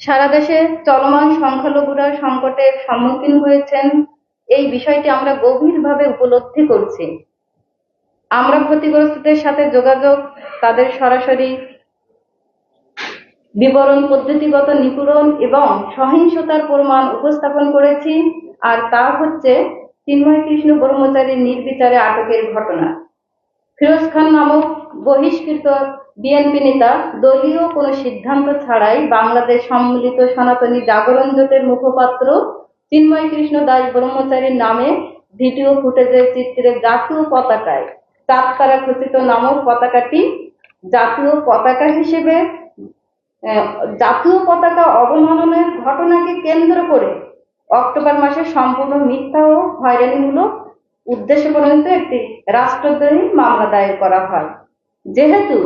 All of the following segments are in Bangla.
সারা দেশে চলমান সংখ্যালঘুরা সংকটের সম্মুখীন হয়েছেন। এই বিষয়টি আমরা গভীরভাবে উপলব্ধি করছি। আমরা ক্ষতিগ্রস্তদের সাথে যোগাযোগ, তাদের সরাসরি বিবরণ, পদ্ধতিগত নিপীড়ন এবং সহিংসতার প্রমাণ উপস্থাপন করেছি, আর তা হচ্ছে চিন্ময় কৃষ্ণ ব্রহ্মচারীর নির্বিচারে আটকের ঘটনা। ফিরোজ খান নামক বহিষ্কৃত বিএনপি নেতা, দলীয় কোনো সিদ্ধান্ত ছাড়াই বাংলাদেশ সম্মিলিত সনাতনী জাগরণ জোটের মুখপাত্র চিন্ময় কৃষ্ণ দাস ব্রহ্মচারীর নামে ভিডিও ফুটেজের চিত্রে জাতীয় পতাকায় চাঁদ তারা খচিত নামক পতাকাটি জাতীয় পতাকা হিসেবে জাতীয় পতাকা অবমাননের ঘটনাকে কেন্দ্র করে অক্টোবর মাসে সম্পূর্ণ মিথ্যা ও হয়রানিমূলক উদ্দেশ্য প্রণীত একটি রাষ্ট্রদ্রোহী মামলা দায়ের করা হয়। যেহেতু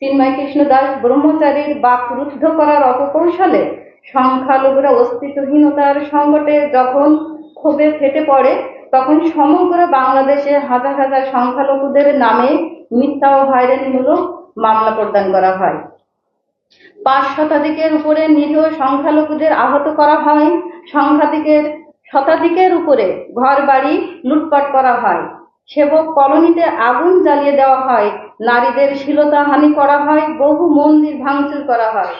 চিন্ময় কৃষ্ণ দাস ব্রহ্মচারীর বাক রুদ্ধ করার অপকৌশলে সংখ্যালঘুরা অস্তিত্বহীনতার সংকটে যখন ক্ষোভে ফেটে পড়ে, তখন সমগ্র বাংলাদেশে হাজার হাজার সংখ্যালঘুদের নামে মিথ্যা ও হয়রানিমূলক মামলা প্রদান করা হয়। পাঁচ শতাধিকের উপরে নিরীহ সংখ্যালঘুদের আহত করা হয়, সংখ্যাধিকের শতাধিকের উপরে ঘর বাড়ি লুটপাট করা হয়। সেবক কলোনিতে আগুন জ্বালিয়ে দেওয়া হয়। নারীদের শ্লীলতাহানি করা হয়, বহু মন্দির ভাঙচুর করা হয়।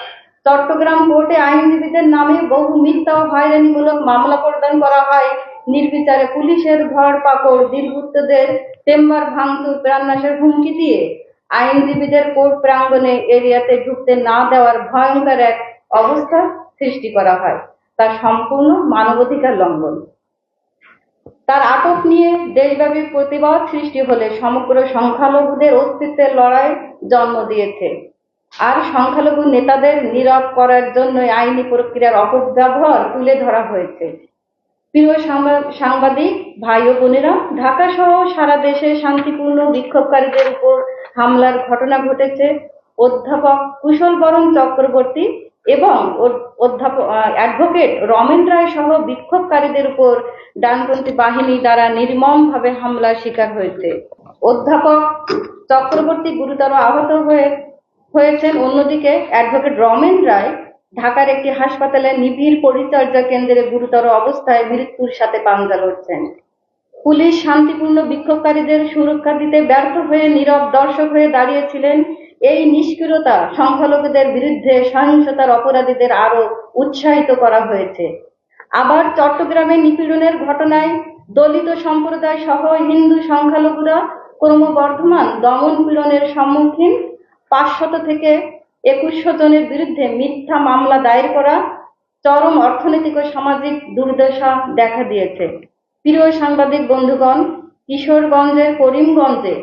চট্টগ্রাম কোর্টে আইনজীবীদের নামে বহু মিথ্যা ও হয়রানিমূলক মামলা প্রদান করা হয়। নির্বিচারে পুলিশের ধর পাকড় দুর্বৃত্তদের চেম্বার ভাঙচুর, প্রাণনাশের হুমকি দিয়ে আইনজীবীদের কোর্ট প্রাঙ্গণে এরিয়াতে ঢুকতে না দেওয়ার ভয়ঙ্কর এক অবস্থা সৃষ্টি করা হয়। তা সম্পূর্ণ মানবাধিকার লঙ্ঘন। তার আটক নিয়ে দেশব্যাপী প্রতিবাদ সৃষ্টি হলে সমগ্র সংখ্যালঘুদের অস্তিত্বের লড়াই জন্ম দিয়েছে। আর সংখ্যালঘু নেতাদের নীরব করার জন্য আইনি প্রক্রিয়ার অপব্যবহার তুলে ধরা হয়েছে। প্রিয় সাংবাদিক, ভাই ও বোনেরা ঢাকা সহ সারা দেশে শান্তিপূর্ণ বিক্ষোভকারীদের উপর হামলার ঘটনা ঘটেছে। অধ্যাপক কুশল বরণ চক্রবর্তী এবং অধ- অধ্যাপক অ্যাডভোকেট রমেন রায় সহ বিক্ষোভকারীদের উপর ডানপন্থী বাহিনী দ্বারা নির্মমভাবে হামলার শিকার হয়েছে। অধ্যাপক চক্রবর্তী গুরুতর আহত হয়ে, হয়েছেন। অন্যদিকে অ্যাডভোকেট রমেন রায় ঢাকার একটি হাসপাতালে নিবিড় পরিচর্যা কেন্দ্রে গুরুতর অবস্থায় মৃত্যুর সাথে পাঞ্জা লড়ছেন। পুলিশ শান্তিপূর্ণ বিক্ষোভকারীদের সুরক্ষা দিতে ব্যর্থ হয়ে নীরব দর্শক হয়ে দাঁড়িয়েছিলেন। এই নিষ্ক্রিয়তা সংখ্যালঘুদের বিরুদ্ধে সহিংসতার অপরাধীদের আরও উৎসাহিত করা হয়েছে। আবার চট্টগ্রামে নিপীড়নের ঘটনায় দলিত সম্প্রদায় সহ হিন্দু সংখ্যালঘুরা ক্রমবর্ধমান দমন পীড়নের সম্মুখীন। পাঁচশত থেকে একুশশো জনের বিরুদ্ধে মিথ্যা মামলা দায়ের করা চরম অর্থনৈতিক ও সামাজিক দুর্দশা দেখা দিয়েছে। প্রিয় সাংবাদিক বন্ধুগণ, কিশোরগঞ্জের করিমগঞ্জে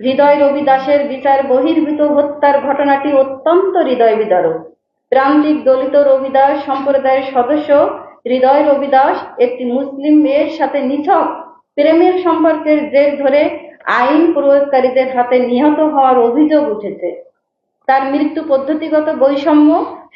হৃদয় রবি দাসের বিচার বহির্ভূত হত্যার ঘটনাটি অত্যন্ত হৃদয় বিদারক। প্রান্তিক দলিত রবিদাস সম্প্রদায়ের সদস্য হৃদয় রবিদাস একটি মুসলিম মেয়ের সাথে নিছক প্রেমের সম্পর্কের জের ধরে আইন প্রয়োগকারীদের হাতে নিহত হওয়ার অভিযোগ উঠেছে। তার মৃত্যু পদ্ধতিগত বৈষম্য,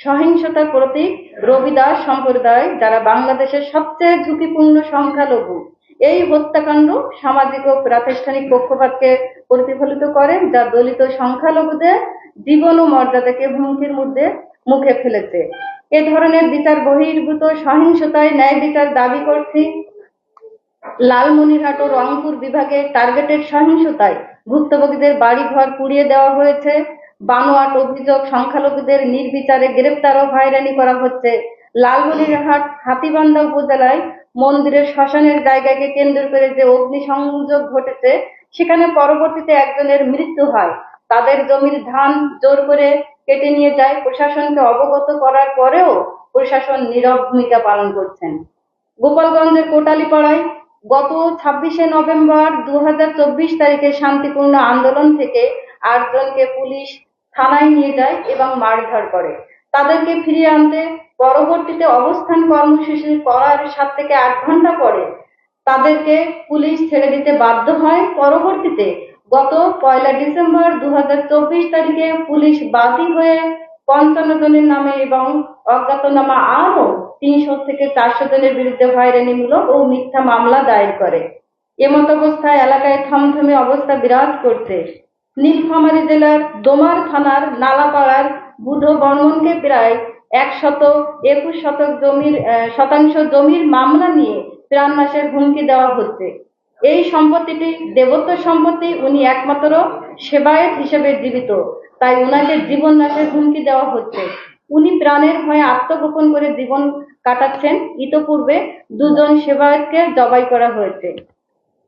সহিংসতার প্রতীক রবিদাস সম্প্রদায়, যারা বাংলাদেশের সবচেয়ে ঝুঁকিপূর্ণ সংখ্যালঘু। এই হত্যাকাণ্ড সামাজিক ও প্রাতিষ্ঠানিক পক্ষপাতকে প্রতিফলিত করে, যা দলিত সংখ্যালঘুদের জীবন ও মর্যাদাকে হুমকির মধ্যে, মুখে ফেলেছে। এ ধরনের বিচার বহির্ভূত সহিংসতায় ন্যায় বিচার দাবি করছি লালমনিরহাট ও রংপুর বিভাগে টার্গেটেড সহিংসতায় ভুক্তভোগীদের বাড়িঘর পুড়িয়ে দেওয়া হয়েছে। বানোয়াট অভিযোগ, সংখ্যালঘুদের নির্বিচারে গ্রেপ্তার ও হয়রানি করা হচ্ছে। লালমনিরহাট, হাতীবান্ধা উপজেলায় মন্দিরের শ্মশানের জায়গাকে কেন্দ্র করে যে অগ্নিসংযোগ ঘটেছে, সেখানে পরবর্তীতে একজনের মৃত্যু হয়। তাদের জমির ধান জোর করে কেটে নিয়ে যায়। প্রশাসনকে অবগত করার পরেও প্রশাসন নীরব ভূমিকা পালন করছেন। গোপালগঞ্জের কোটালীপাড়ায় গত ছাব্বিশে নভেম্বর দু হাজার চব্বিশ তারিখে শান্তিপূর্ণ আন্দোলন থেকে আটজনকে পুলিশ থানায় নিয়ে যায় এবং মারধর করে। তাদেরকে ফিরিয়ে আনতে পরবর্তীতে অবস্থান কর্মসূচি করার সাত থেকে আট ঘণ্টা পরে তাদেরকে পুলিশ ছেড়ে দিতে বাধ্য হয়। পরবর্তীতে গত পয়লা ডিসেম্বর দুহাজার চব্বিশ তারিখে পুলিশ বাদী হয়ে পঞ্চান্ন জনের নামে এবং অজ্ঞাতনামা আরও তিনশো থেকে চারশো জনের বিরুদ্ধে হয়রানিমূলক ও মিথ্যা মামলা দায়ের করে। এমত অবস্থায় এলাকায় থমথমে অবস্থা বিরাজ করছে। নীলফামারী জেলার দোমার থানার নালাপাড়ার বুধ বর্মনকে প্রায় একশত একুশ শতক জমির শতাংশ জমির মামলা নিয়ে প্রাণ প্রাণনাশের হুমকি দেওয়া হচ্ছে। এই সম্পত্তিটি দেবত্ব সম্পত্তি, উনি একমাত্র সেবায়ত হিসেবে জীবিত, তাই উনাকে জীবন নাশের হুমকি দেওয়া হচ্ছে। উনি প্রাণের ভয়ে আত্মগোপন করে জীবন কাটাচ্ছেন। ইতপূর্বে দুজন সেবায়তকে জবাই করা হয়েছে।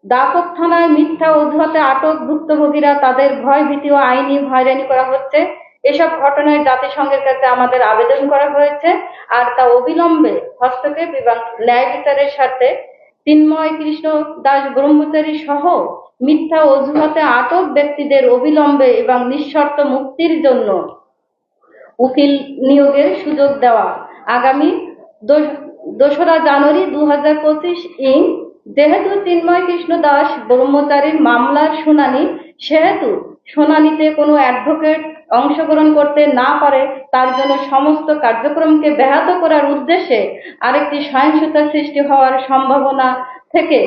দাপক থানায় মিথ্যা অজুহাতে আটক ভুক্তভোগীরা তাদের ভয় ভীতি ও আইনি হয়রানি করা হচ্ছে। এসব ঘটনায় জাতিসংঘের কাছে আমাদের আবেদন করা হয়েছে আর তা অবিলম্বে হস্তক্ষেপ এবং ন্যায় বিচারের স্বার্থে তিন্ময় কৃষ্ণ দাস ব্রহ্মচারী সহ মিথ্যা অজুহাতে আটক ব্যক্তিদের অবিলম্বে এবং নিঃশর্ত মুক্তির জন্য উকিল নিয়োগের সুযোগ দেওয়া। আগামী দোসরা জানুয়ারি দু হাজার পঁচিশ ইং যেহেতু চিন্ময় কৃষ্ণ দাস ব্রহ্মচারীর মামলার শুনানি, সেহেতু শুনানিতে কোনো অ্যাডভোকেট অংশগ্রহণ করতে না পারে, তার জন্য সমস্ত কার্যক্রমকে ব্যাহত করার উদ্দেশ্যে আরেকটি সহিংসতা সৃষ্টি হওয়ার সম্ভাবনা থেকে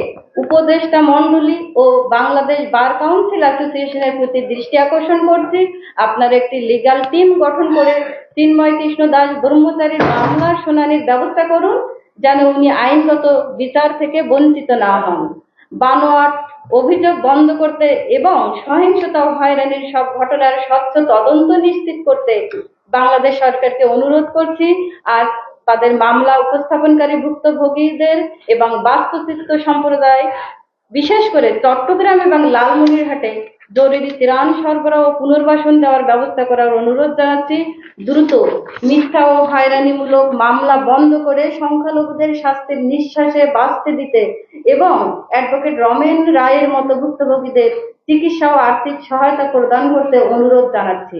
উপদেষ্টা মণ্ডলী ও বাংলাদেশ বার কাউন্সিল অ্যাসোসিয়েশনের প্রতি দৃষ্টি আকর্ষণ করছি। আপনার একটি লিগ্যাল টিম গঠন করে চিন্ময় কৃষ্ণ দাস ব্রহ্মচারীর মামলার শুনানির ব্যবস্থা করুন, যেন উনি আইনগত বিচার থেকে বঞ্চিত না হন। বানোয়াট অভিযোগ বন্ধ করতে এবং সহিংসতা ও হয়রানির সব ঘটনার স্বচ্ছ তদন্ত নিশ্চিত করতে বাংলাদেশ সরকারকে অনুরোধ করছি। আর তাদের মামলা উপস্থাপনকারী ভুক্তভোগীদের এবং বাস্তুচিত্ত সম্প্রদায়, বিশেষ করে চট্টগ্রাম এবং লালমনিরহাটে জরুরি ত্রাণ সরবরাহ ও পুনর্বাসন দেওয়ার ব্যবস্থা করার অনুরোধ জানাচ্ছি। দ্রুত মিথ্যা ও হয়রানিমূলক মামলা বন্ধ করে সংখ্যালঘুদের স্বাস্থ্যের নিঃশ্বাসে বাঁচতে দিতে এবং অ্যাডভোকেট রমেন রায়ের মতো ভুক্তভোগীদের চিকিৎসা ও আর্থিক সহায়তা প্রদান করতে অনুরোধ জানাচ্ছি।